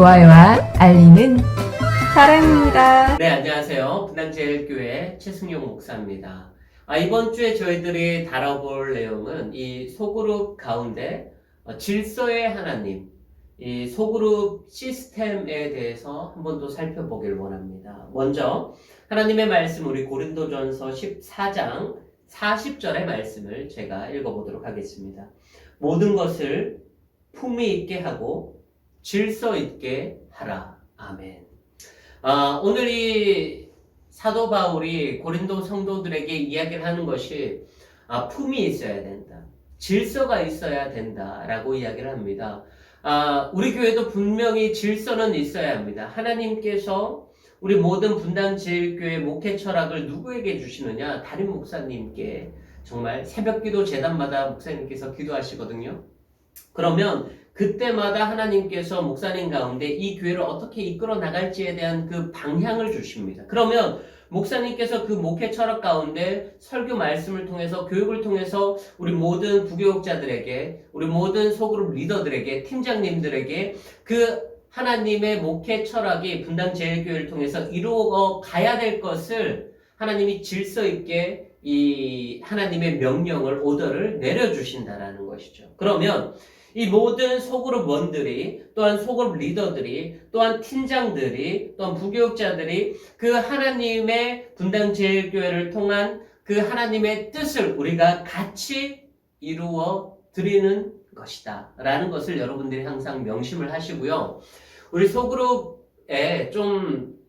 좋아요와 알림은 사랑입니다. 네, 안녕하세요. 분당제일교회 최승용 목사입니다. 아, 이번 주에 저희들이 다뤄볼 내용은 이 소그룹 가운데 어, 질서의 하나님, 이 소그룹 시스템에 대해서 한 번 더 살펴보길 원합니다. 먼저 하나님의 말씀 우리 고린도전서 14장 40절의 말씀을 제가 읽어보도록 하겠습니다. 모든 것을 품위 있게 하고 질서 있게 하라. 아멘. 아, 오늘 이 사도 바울이 고린도 성도들에게 이야기를 하는 것이 아, 품이 있어야 된다. 질서가 있어야 된다라고 이야기를 합니다. 아, 우리 교회도 분명히 질서는 있어야 합니다. 하나님께서 우리 모든 분당 제일교회 목회 철학을 누구에게 주시느냐? 담임 목사님께 정말 새벽 기도 재단마다 목사님께서 기도하시거든요. 그러면 그때마다 하나님께서 목사님 가운데 이 교회를 어떻게 이끌어 나갈지에 대한 그 방향을 주십니다. 그러면 목사님께서 그 목회 철학 가운데 설교 말씀을 통해서 교육을 통해서 우리 모든 부교육자들에게 우리 모든 소그룹 리더들에게 팀장님들에게 그 하나님의 목회 철학이 분당 제일교회를 통해서 이루어 가야 될 것을 하나님이 질서 있게 이 하나님의 명령을 오더를 내려 주신다라는 것이죠. 그러면 이 모든 소그룹 원들이 또한 소그룹 리더들이 또한 팀장들이 또한 부교육자들이 그 하나님의 분당 제일교회를 통한 그 하나님의 뜻을 우리가 같이 이루어 드리는 것이다 라는 것을 여러분들이 항상 명심을 하시고요. 우리 소그룹에 좀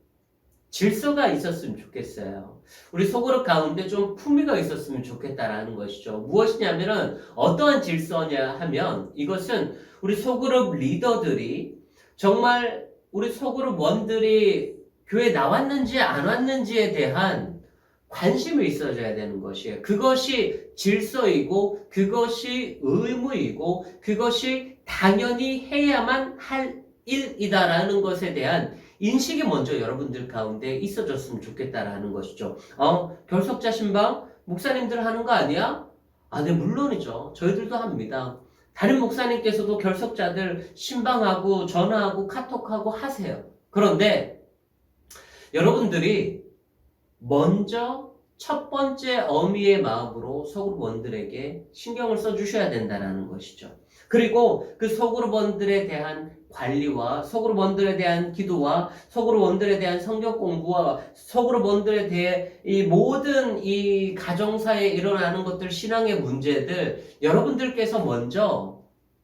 질서가 있었으면 좋겠어요. 우리 소그룹 가운데 좀 품위가 있었으면 좋겠다라는 것이죠. 무엇이냐면은 어떠한 질서냐 하면 이것은 우리 소그룹 리더들이 정말 우리 소그룹 원들이 교회 나왔는지 안 왔는지에 대한 관심이 있어져야 되는 것이에요. 그것이 질서이고 그것이 의무이고 그것이 당연히 해야만 할 일이다라는 것에 대한 인식이 먼저 여러분들 가운데 있어졌으면 좋겠다라는 것이죠. 어, 결석자 신방 목사님들 하는 거 아니야? 아, 네, 물론이죠. 저희들도 합니다. 다른 목사님께서도 결석자들 신방하고 전화하고 카톡하고 하세요. 그런데 여러분들이 먼저 첫 번째 어미의 마음으로 소그룹원들에게 신경을 써주셔야 된다는 것이죠. 그리고 그 소그룹원들에 대한 관리와 소그룹원들에 대한 기도와 소그룹원들에 대한 성경 공부와 소그룹원들에 대해 이 모든 이 가정사에 일어나는 것들 신앙의 문제들 여러분들께서 먼저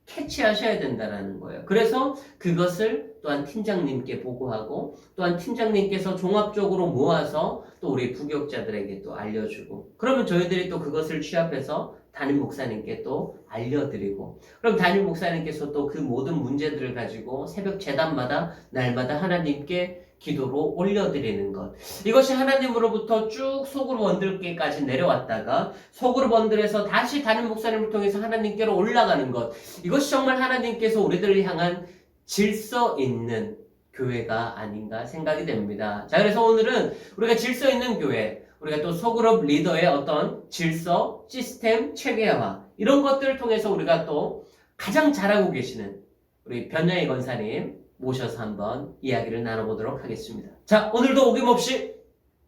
캐치하셔야 된다는 거예요. 그래서 그것을 또한 팀장님께 보고하고 또한 팀장님께서 종합적으로 모아서 또 우리 부교육자들에게 또 알려주고 그러면 저희들이 또 그것을 취합해서 담임 목사님께 또 알려드리고 그럼 담임 목사님께서 또 그 모든 문제들을 가지고 새벽 재단마다 날마다 하나님께 기도로 올려드리는 것 이것이 하나님으로부터 쭉 소그룹 원들께까지 내려왔다가 소그룹 원들에서 다시 담임 목사님을 통해서 하나님께로 올라가는 것 이것이 정말 하나님께서 우리들을 향한 질서 있는 교회가 아닌가 생각이 됩니다. 자, 그래서 오늘은 우리가 질서 있는 교회, 우리가 또 소그룹 리더의 어떤 질서, 시스템, 체계화 이런 것들을 통해서 우리가 또 가장 잘하고 계시는 우리 변양희 권사님 모셔서 한번 이야기를 나눠보도록 하겠습니다. 자, 오늘도 어김없이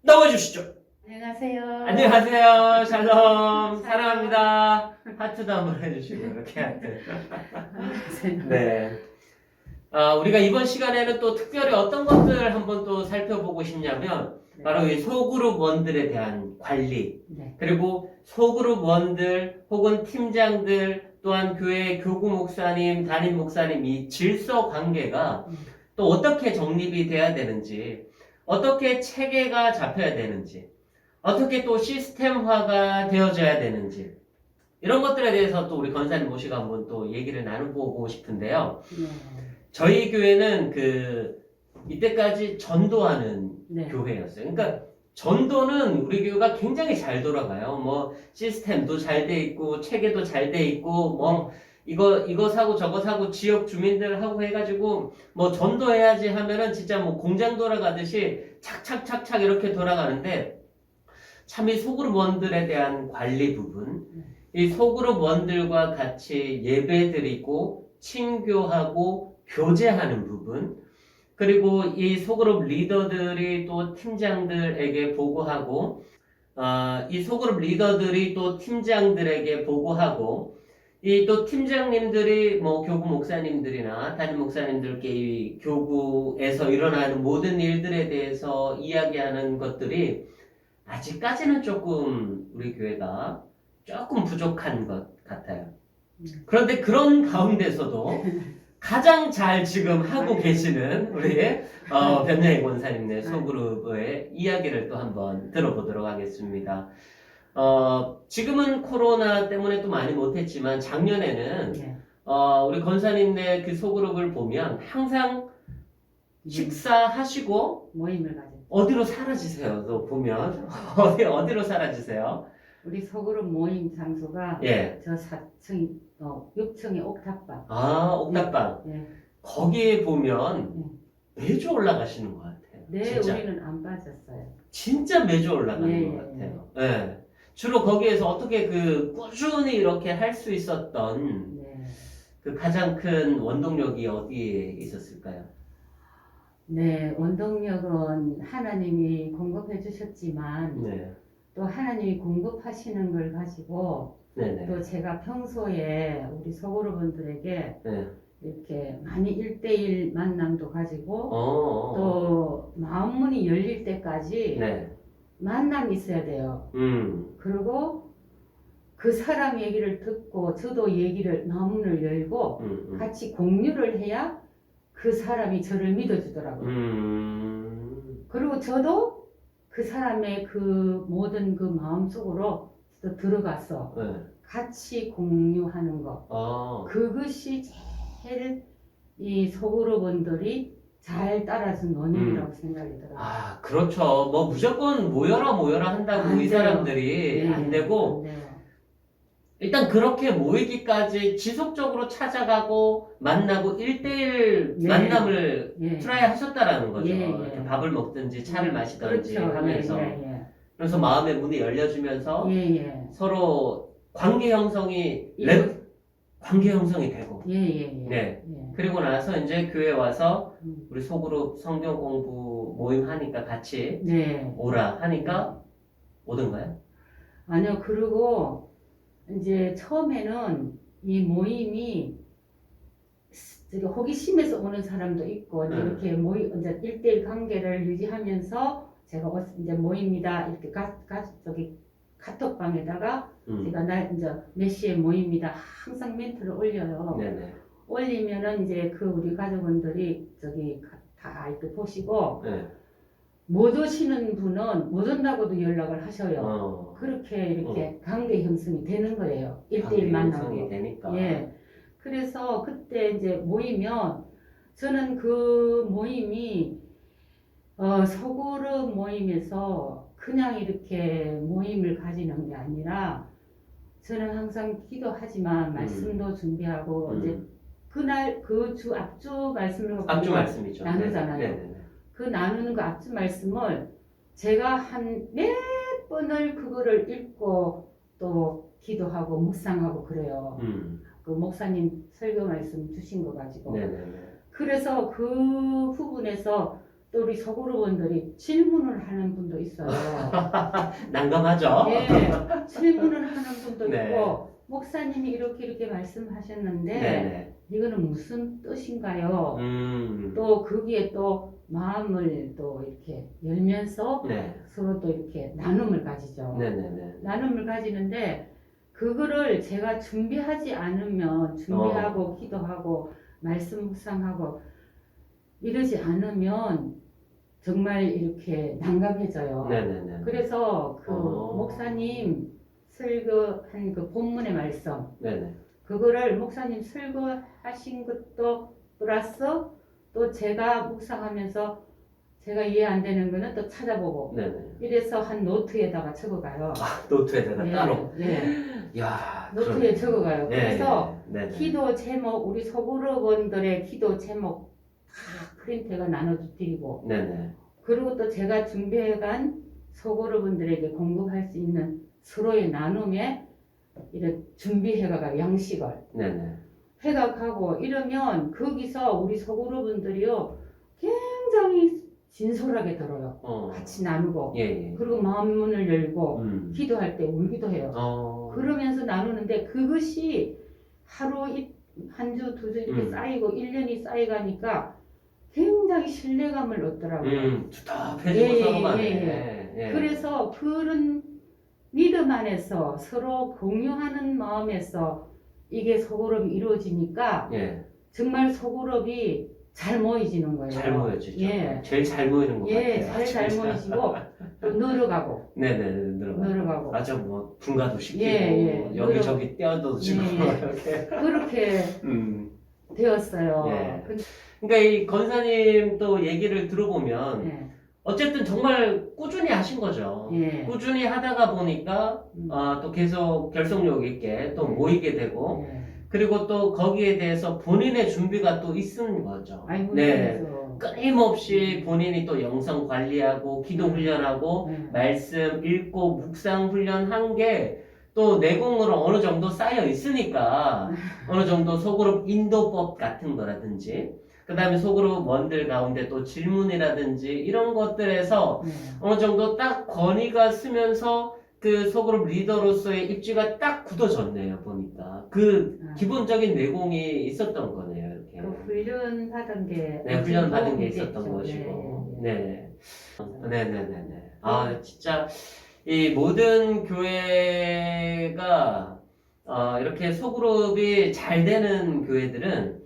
나와주시죠. 안녕하세요. 안녕하세요. 샬롬. 사랑합니다. 하트도 한번 해주시고 이렇게 하트. 네. 아, 우리가 이번 시간에는 또 특별히 어떤 것들을 한번 또 살펴보고 싶냐면 바로 이 소그룹 원들에 대한 관리 네. 그리고 소그룹 원들 혹은 팀장들 또한 교회 교구 목사님, 담임 목사님 이 질서 관계가 음. 또 어떻게 정립이 돼야 되는지 어떻게 체계가 잡혀야 되는지 어떻게 또 시스템화가 되어져야 되는지 이런 것들에 대해서 또 우리 권사님 모시고 한번 또 얘기를 나눠보고 싶은데요. 네. 저희 교회는 그 이때까지 전도하는 네. 교회였어요. 그러니까 전도는 우리 교회가 굉장히 잘 돌아가요. 뭐 시스템도 잘 돼 있고 체계도 잘 돼 있고 뭐 이거 이거 사고 저거 사고 지역 주민들 하고 해가지고 뭐 전도해야지 하면은 진짜 뭐 공장 돌아가듯이 착착착착 이렇게 돌아가는데 참 이 소그룹 원들에 대한 관리 부분, 이 소그룹 원들과 같이 예배 드리고 친교하고 교제하는 부분, 그리고 이 소그룹 리더들이 또 팀장들에게 보고하고, 어, 이 소그룹 리더들이 또 팀장들에게 보고하고, 이 또 팀장님들이 뭐 교구 목사님들이나 담임 목사님들께 이 교구에서 일어나는 모든 일들에 대해서 이야기하는 것들이 아직까지는 조금 우리 교회가 조금 부족한 것 같아요. 그런데 그런 가운데서도 가장 잘 지금 하고 계시는 우리 어, 변양희 권사님의 소그룹의 이야기를 또 한번 들어보도록 하겠습니다. 어, 지금은 코로나 때문에 또 많이 못했지만 작년에는 네. 어, 우리 권사님네 그 소그룹을 보면 항상 식사하시고 모임을 가져. 어디로 사라지세요? 또 보면 어디 어디로 사라지세요? 우리 소그룹 모임 장소가 예, 저 4층, 어, 6층의 옥탑방. 아 옥탑방 네. 거기에 보면 매주 올라가시는 것 같아요. 네, 진짜 우리는 안 빠졌어요. 진짜 매주 올라가는 예, 것 예, 같아요. 예. 주로 거기에서 어떻게 그 꾸준히 이렇게 할 수 있었던 네. 그 가장 큰 원동력이 어디에 있었을까요? 네, 원동력은 하나님이 공급해 주셨지만 네, 또 하나님이 공급하시는 걸 가지고 네네, 또 제가 평소에 우리 소그룹원들에게 네, 이렇게 많이 일대일 만남도 가지고 어, 또 마음문이 열릴 때까지 네, 만남이 있어야 돼요. 음, 그리고 그 사람 얘기를 듣고 저도 얘기를 마음문을 열고 음, 음, 같이 공유를 해야 그 사람이 저를 믿어주더라고요. 음, 그리고 저도 그 사람의 그 모든 그 마음 속으로 또 들어가서 네, 같이 공유하는 것. 어, 그것이 제일 이 소그룹원들이 잘 따라준 원인이라고 생각이 들어요. 아, 그렇죠. 뭐 무조건 모여라 모여라 한다고 안 이. 사람들이 네, 안 되고 안 돼요. 일단 그렇게 모이기까지 지속적으로 찾아가고 만나고 1대1 네. 만남을 예. 트라이 하셨다라는 거죠. 예, 예. 이렇게 밥을 먹든지 차를 마시든지 그렇죠. 하면서 예, 예, 그래서 마음의 문이 열려주면서 예. 예, 예. 서로 관계 형성이 이거- 랩 관계 형성이 되고 예, 예, 예. 네. 예. 그리고 나서 이제 교회 와서 음. 우리 소그룹 성경 공부 모임 하니까 같이 네. 오라 하니까 오던가요? 아니요, 그리고 이제 처음에는 이 모임이 저기 호기심에서 오는 사람도 있고 이제 네. 이렇게 모임 이제 일대일 관계를 유지하면서 제가 어- 이제 모입니다 이렇게 가, 가 저기 카톡방에다가 음. 제가 날 이제 몇 시에 모입니다 항상 멘트를 올려요. 네네. 올리면은 이제 그 우리 가족분들이 저기 가- 다 이렇게 보시고 네. 못 오시는 분은 못 온다고도 연락을 하셔요. 어. 그렇게 이렇게 관계 형성이 되는 거예요. 일대일 관계 형성이 만나고. 되니까. 예. 그래서 그때 이제 모이면 저는 그 모임이 어, 소그룹 모임에서 그냥 이렇게 모임을 가지는 게 아니라 저는 항상 기도하지만 말씀도 준비하고 이제 음. 그날 그 주 앞주 말씀을 갖고 우리가 말씀이죠. 나누잖아요. 네. 네네 네. 그 나누는 그 앞주 말씀을 제가 한몇 번을 그거를 읽고 또 기도하고 묵상하고 그래요. 음. 그 목사님 설교 말씀 주신 거 가지고. 네네네. 그래서 그 부분에서 또 우리 소그룹원들이 질문을 하는 분도 있어요. 난감하죠? 예, 질문을 하는 분도 네. 있고 목사님이 이렇게 이렇게 말씀하셨는데 네네. 이거는 무슨 뜻인가요? 음. 또 거기에 또 마음을 또 이렇게 열면서 네. 서로 또 이렇게 나눔을 가지죠. 네네네. 나눔을 가지는데 그거를 제가 준비하지 않으면 준비하고 어. 기도하고 말씀 묵상하고 이러지 않으면 정말 이렇게 난감해져요. 네네네. 그래서 그 어. 목사님 설교한 그 본문의 말씀 네네. 그거를 목사님 설교하신 것도 플러스 또 제가 묵상하면서 제가 이해 안 되는 거는 또 찾아보고 네네. 이래서 한 노트에다가 적어가요. 아, 노트에다가 예, 따로. 예. 야 노트에 적어가요. 예, 그래서 예. 네네. 기도 제목 우리 소그룹원들의 기도 제목 다 프린트가 나눠드리고 네네. 그리고 또 제가 준비해간 소그룹원들에게 공급할 수 있는 서로의 나눔에 이렇게 준비해가가 양식을 네네. 가고 이러면 거기서 우리 소그룹분들이요 굉장히 진솔하게 들어요. 어. 같이 나누고 예, 예. 그리고 마음 문을 열고 음. 기도할 때 울기도 해요. 어. 그러면서 나누는데 그것이 하루 한 주, 두 주 이렇게 음. 쌓이고 1년이 쌓여가니까 굉장히 신뢰감을 얻더라고요. 음, 답답해지고 예, 서로 간에. 예, 예. 그래서 그런 믿음 안에서 서로 공유하는 마음에서 이게 소그룹이 이루어지니까 예, 정말 소그룹이 잘 모이지는 거예요. 잘 모여지죠. 예. 제일 잘 모이는 것 예, 같아요. 잘, 잘 진짜. 모이시고 또 늘어가고 네네, 늘어가. 늘어가고 맞아, 뭐, 분가도 시키고, 예, 예. 여기저기 떼어도 주고, 예, 예. 이렇게. 그렇게 음. 되었어요. 예. 근데, 그러니까 이 건사님 또 얘기를 들어보면, 예, 어쨌든 정말 꾸준히 하신 거죠. 예. 꾸준히 하다가 보니까, 음. 아, 또 계속 결속력 있게 또 네. 모이게 되고, 예. 그리고 또 거기에 대해서 본인의 준비가 또 있는 거죠. 아이고, 네. 그래서. 끊임없이 본인이 또 영성 관리하고 기도 훈련하고 예. 말씀 읽고 묵상 훈련한 게 또 내공으로 어느 정도 쌓여 있으니까 어느 정도 소그룹 인도법 같은 거라든지 그 다음에 소그룹 원들 가운데 또 질문이라든지 이런 것들에서 예. 어느 정도 딱 권위가 쓰면서 그 소그룹 리더로서의 입지가 딱 굳어졌네요 보니까. 그 아. 기본적인 내공이 있었던 거네요 이렇게. 그 훈련 받은 게 네 훈련 받은 게 도움이 있었던 됐죠. 것이고. 네, 네, 네. 네 네 네 네. 아 진짜 이 모든 교회가 어, 이렇게 소그룹이 잘 되는 교회들은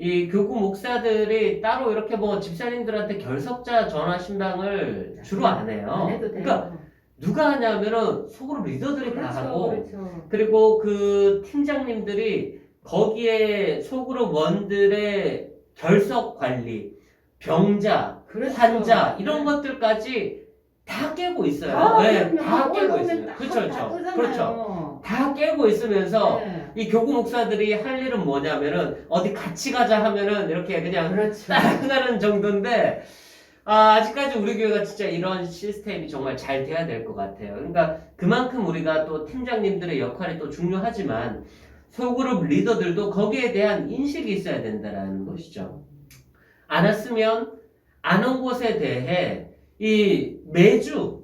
이 교구 목사들이 따로 이렇게 뭐 집사님들한테 결석자 전화 신방을 주로 안 해요. 안 해도 돼요. 그러니까 누가 하냐면은 소그룹 리더들이 다 그렇죠, 하고 그렇죠. 그리고 그 팀장님들이 거기에 소그룹 원들의 결석 관리, 병자, 그렇죠. 환자 이런 네. 것들까지 다 깨고 있어요. 다, 네, 그럼요. 다 깨고 있어요. 다- 그렇죠, 다 그렇죠. 그렇죠. 다 깨고 있으면서 네. 이 교구 목사들이 할 일은 뭐냐면은 어디 같이 가자 하면은 이렇게 그냥 그렇죠. 딱 하는 정도인데 아, 아직까지 우리 교회가 진짜 이런 시스템이 정말 잘 돼야 될 것 같아요. 그러니까 그만큼 우리가 또 팀장님들의 역할이 또 중요하지만 소그룹 리더들도 거기에 대한 인식이 있어야 된다라는 것이죠. 안 왔으면 안온 것에 대해 이 매주 네.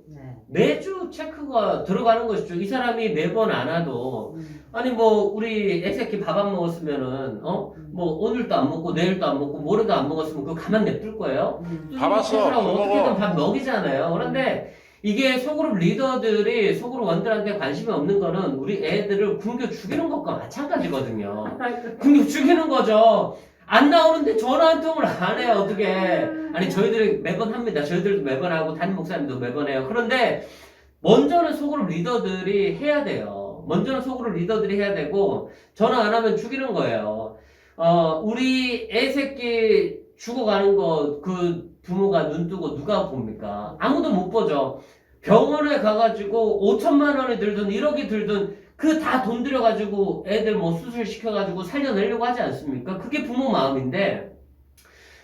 매주 체크가 들어가는 것이죠. 이 사람이 매번 안 와도 음, 아니 뭐 우리 애새끼 밥 안 먹었으면은 어 음, 뭐 오늘도 안 먹고 내일도 안 먹고 모레도 안 먹었으면 그거 가만 냅둘 거예요? 음. 밥 왔어. 밥 어떻게든. 밥 먹이잖아요. 그런데 이게 소그룹 리더들이 소그룹 원들한테 관심이 없는 거는 우리 애들을 굶겨 죽이는 것과 마찬가지거든요. 굶겨 죽이는 거죠. 안 나오는데 전화 한 통을 안 해요. 어떻게? 아니 저희들이 매번 합니다. 저희들도 매번 하고 담임 목사님도 매번 해요. 그런데 먼저는 소그룹 리더들이 해야 돼요. 먼저는 소그룹 리더들이 해야 되고 전화 안 하면 죽이는 거예요. 어 우리 애 새끼 죽어가는 거 그 부모가 눈 뜨고 누가 봅니까? 아무도 못 보죠. 병원에 가가지고 5천만 원이 들든 1억이 들든 그 다 돈 들여가지고 애들 뭐 수술 시켜가지고 살려내려고 하지 않습니까? 그게 부모 마음인데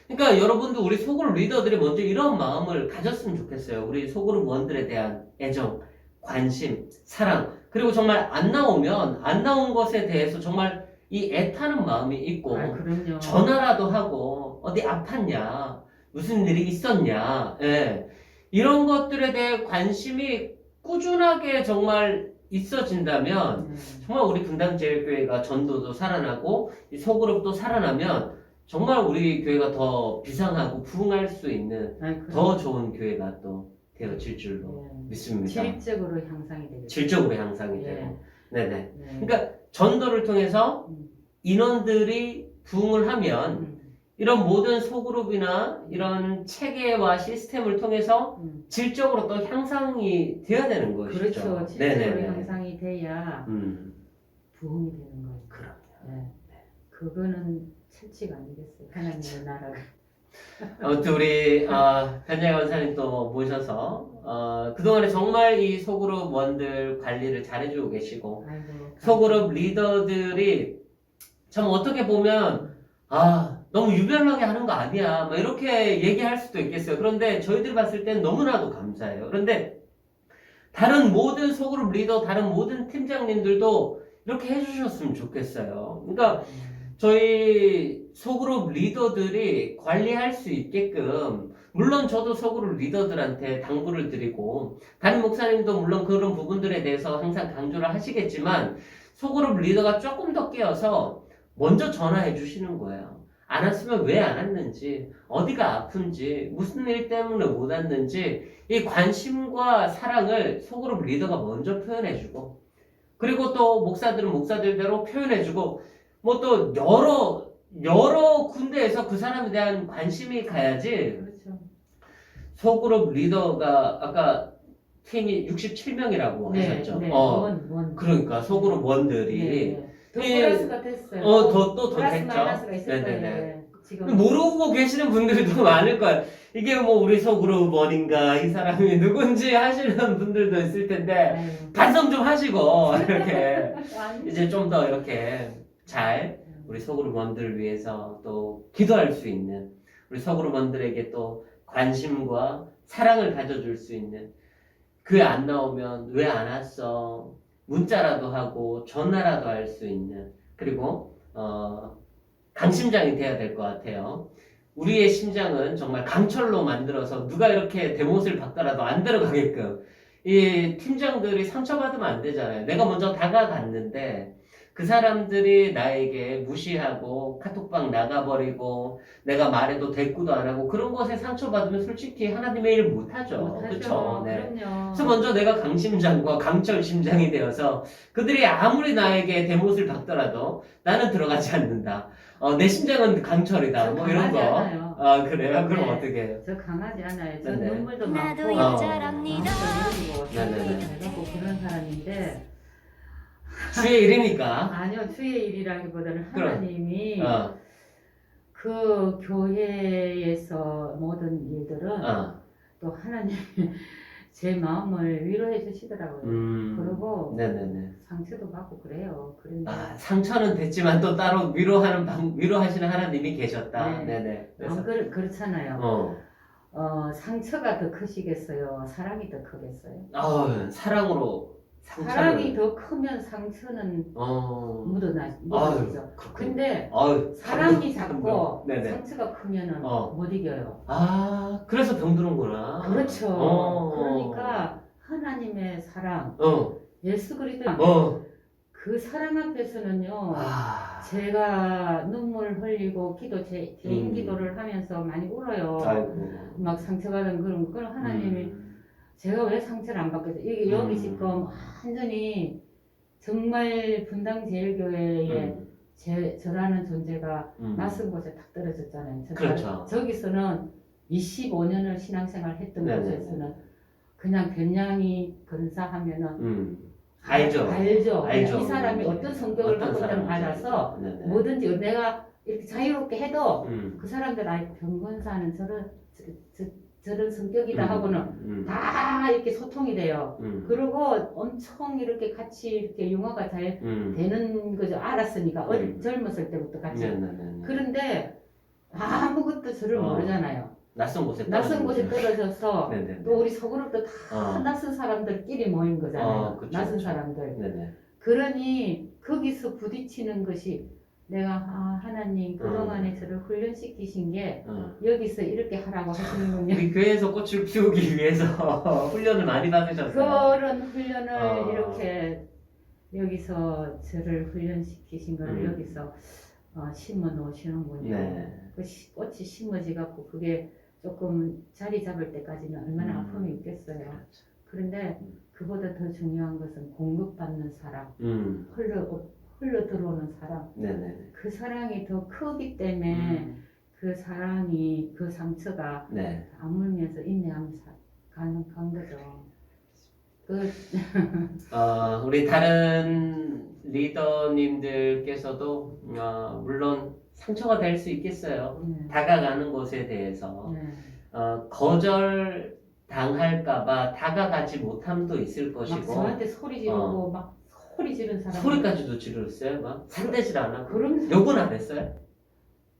그러니까 여러분도 우리 소그룹 리더들이 먼저 이런 마음을 가졌으면 좋겠어요. 우리 소그룹 원들에 대한 애정, 관심, 사랑. 그리고 정말 안 나오면 안 나온 것에 대해서 정말 이 애타는 마음이 있고 아, 그럼요. 전화라도 하고 어디 아팠냐, 무슨 일이 있었냐, 예. 이런 것들에 대해 관심이 꾸준하게 정말 있어진다면 네. 정말 우리 분당제일교회가 전도도 살아나고 이 소그룹도 살아나면 정말 우리 교회가 더 비상하고 부흥할 수 있는 그럼- 더 좋은 교회가 또 되어질 줄로 네. 믿습니다. 질적으로 향상이 되겠죠. 질적으로 향상이 예. 되고. 네네. 네. 그러니까 전도를 통해서 음. 인원들이 부흥을 하면 음, 이런 모든 소그룹이나 이런 체계와 시스템을 통해서 음. 질적으로 또 향상이 되어야 되는 것이죠. 그렇죠. 질적으로 네네네. 향상이 돼야 음, 부흥이 되는 거예요. 그럼. 네. 그거는 철칙 아니겠어요. 하나님의 나라가. 아무튼 우리 어, 변장 원사님 또 모셔서 어, 그동안에 정말 이 소그룹 원들 관리를 잘해주고 계시고 아이고. 소그룹 리더들이 참 어떻게 보면 아 너무 유별나게 하는 거 아니야. 막 이렇게 얘기할 수도 있겠어요. 그런데 저희들이 봤을 땐 너무나도 감사해요. 그런데 다른 모든 소그룹 리더 다른 모든 팀장님들도 이렇게 해주셨으면 좋겠어요. 그러니까 저희 소그룹 리더들이 관리할 수 있게끔 물론 저도 소그룹 리더들한테 당부를 드리고 다른 목사님도 물론 그런 부분들에 대해서 항상 강조를 하시겠지만 소그룹 리더가 조금 더 깨어서 먼저 전화해 주시는 거예요. 안 왔으면 왜 안 왔는지, 어디가 아픈지, 무슨 일 때문에 못 왔는지, 이 관심과 사랑을 소그룹 리더가 먼저 표현해주고, 그리고 또 목사들은 목사들대로 표현해주고, 뭐 또 여러, 여러 군데에서 그 사람에 대한 관심이 가야지, 그렇죠. 소그룹 리더가 아까 팀이 67명이라고 하셨죠? 네, 어, 원, 원. 그러니까 소그룹 원들이. 네, 네. 더 예. 플러스가 됐어요. 어, 더, 또 더 플러스 됐죠. 마이너스가 있을 네네네. 거예요. 지금 모르고 계시는 분들도 많을 거예요. 이게 뭐 우리 속으로 뭐인가 이 사람이 누군지 하시는 분들도 있을 텐데 아유. 반성 좀 하시고 이렇게 이제 좀 더 이렇게 잘 우리 소그룹원들을 위해서 또 기도할 수 있는 우리 소그룹원들에게 또 관심과 사랑을 가져줄 수 있는 그 안 나오면 왜 안 왔어 문자라도 하고 전화라도 할 수 있는 그리고 어, 강심장이 돼야 될 것 같아요. 우리의 심장은 정말 강철로 만들어서 누가 이렇게 대못을 박더라도 안 들어가게끔 이 팀장들이 상처받으면 안 되잖아요. 내가 먼저 다가갔는데 그 사람들이 나에게 무시하고 카톡방 나가버리고 내가 말해도 대꾸도 안 하고 그런 것에 상처받으면 솔직히 하나님의 일 못하죠. 못하죠. 그렇죠. 네. 그럼요. 그래서 먼저 내가 강심장과 강철심장이 되어서 그들이 아무리 나에게 대못을 박더라도 나는 들어가지 않는다. 어, 내 심장은 강철이다. 저뭐 이런 거. 않아요. 아 그래요? 그럼 네. 어떻게 해요? 저 강하지 않아요. 저 네네. 눈물도 나도 많고 여자랍니다. 마음도 그리고 네네네. 잘하고 그런 사람인데 주의 일이니까. 아니요 주의 일이라기보다는 그럼. 하나님이 어, 그 교회에서 모든 일들은 어. 또 하나님 제 마음을 위로해 주시더라고요. 음. 그리고 네네네. 상처도 받고 그래요. 그런데 아, 상처는 됐지만 또 따로 위로하는 방, 위로하시는 하나님이 계셨다. 네. 네네. 그래서 안 그렇, 그렇잖아요. 어, 어, 상처가 더 크시겠어요? 사랑이 더 크겠어요? 어, 사랑으로. 사랑이 더 크면 상처는 어. 묻어나, 아유, 묻어지죠. 그렇군요. 근데 아유, 사랑이 작고. 네네. 상처가 크면은 어. 못 이겨요. 아, 그래서 병드는구나. 그렇죠. 어. 그러니까 하나님의 사랑, 어, 예수 그리스도 어. 그 사랑 앞에서는요. 아. 제가 눈물 흘리고 기도 제 개인 음. 기도를 하면서 많이 울어요. 아이고. 막 상처받은 그런 거. 그럼 하나님이 음. 제가 왜 상처를 안 받겠어요? 이게 여기 음. 지금 완전히 정말 분당 제일교회에 음. 제, 저라는 존재가 음. 낯선 곳에 딱 떨어졌잖아요. 저- 그렇죠. 저기서는 25년을 신앙생활 했던 네네. 곳에서는 그냥 변량이 근사하면은 음. 알죠. 알죠. 알죠. 이 사람이 어떤 성격을 갖고 있다는. 알아서 네네. 뭐든지 내가 이렇게 자유롭게 해도 음. 그 사람들 아이 병건사는 저런 저, 저, 저런 성격이다 음. 하고는 음. 다 이렇게 소통이 돼요. 음. 그리고 엄청 이렇게 같이 이렇게 융화가 잘 음. 되는 거죠. 알았으니까 어리- 음. 젊었을 때부터 같이. 네 네네. 그런데 아무것도 저를 어. 모르잖아요. 낯선 곳에 낯선 곳에 떨어져서. 네네. 또 우리 서그룹도 다 어. 낯선 사람들끼리 모인 거잖아요. 어, 그쵸, 낯선 그쵸. 사람들. 네네. 그러니 거기서 부딪히는 것이 내가 아, 하나님 그동안에 저를 훈련시키신 게 어. 여기서 이렇게 하라고 하시는군요. 우리 교회에서 꽃을 피우기 위해서 훈련을 많이 받으셨어요. 그런 훈련을 어. 이렇게 여기서 저를 훈련시키신 걸 음. 여기서 어, 심어 놓으시는군요. 네. 그 시- 꽃이 심어지 갖고 그게 조금 자리 잡을 때까지는 얼마나 음. 아픔이 있겠어요. 그런데 그보다 더 중요한 것은 공급받는 사랑, 음. 흘러 흘러 들어오는 사랑. 네네. 그 사랑이 더 크기 때문에 음. 그 사랑이 그 상처가 네. 아물면서 인내하면서 가능한 거죠. 그 어, 우리 다른 리더님들께서도 어, 물론 상처가 될 수 있겠어요. 네. 다가가는 것에 대해서 네. 어, 거절 당할까봐 다가가지 못함도 있을 막 것이고 저한테 소리 지르고 막 소리 지른 사람 소리까지도 지르셨어요? 막 산대질 안 하고 그런 욕은 안 했어요?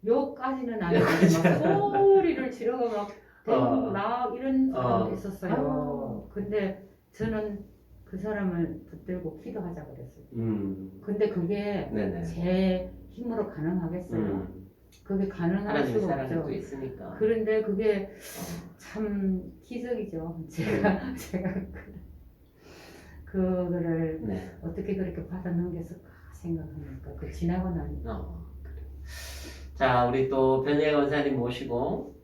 욕까지는 아니지만 막 소리를 지르고 막 어. 나 이런 사람도 어. 있었어요. 근데 저는 그 사람을 붙들고 기도하자 그랬어요. 음, 근데 그게 네네. 제 힘으로 가능하겠어요? 음, 그게 가능할 하나님의 수가 사랑이 없죠. 또 있으니까. 그런데 그게 참 기적이죠. 제가 음. 제가 그- 그거를 네. 어떻게 그렇게 받아 넘겼을까 생각하니까 그 지나고 나니 어, 그래. 자, 우리 또 변희애 원사님 모시고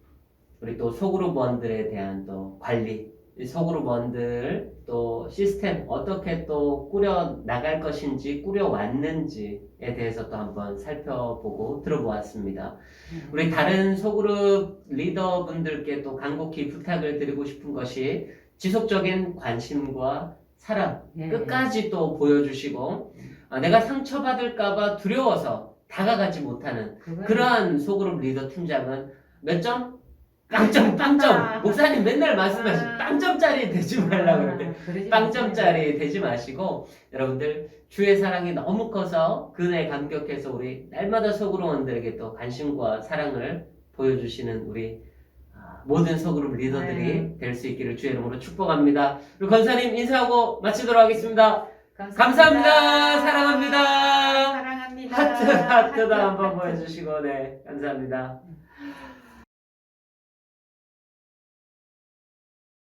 우리 또 소그룹 원들에 대한 또 관리, 이 소그룹 원들 또 시스템 어떻게 또 꾸려 나갈 것인지 꾸려 왔는지에 대해서 또 한번 살펴보고 들어보았습니다. 우리 다른 소그룹 리더분들께 또 간곡히 부탁을 드리고 싶은 것이 지속적인 관심과 사랑. 예, 끝까지 또 보여주시고 아, 내가 상처받을까봐 두려워서 다가가지 못하는 그거는 그러한 소그룹 리더 팀장은 몇 점? 빵점 빵점. 목사님 맨날 말씀하신 빵점짜리 되지 말라 그러는데 아, 빵점짜리 되지 마시고 여러분들 주의 사랑이 너무 커서 그네 감격해서 우리 날마다 소그룹원들에게 또 관심과 사랑을 보여주시는 우리 아, 모든 소그룹 리더들이 네. 될수 있기를 주의 이름으로 축복합니다. 우리 권사님 인사하고 마치도록 하겠습니다. 감사합니다. 감사합니다. 사랑합니다. 사랑합니다. 하트 하트도 하트, 한번 하트. 보여주시고 네 감사합니다.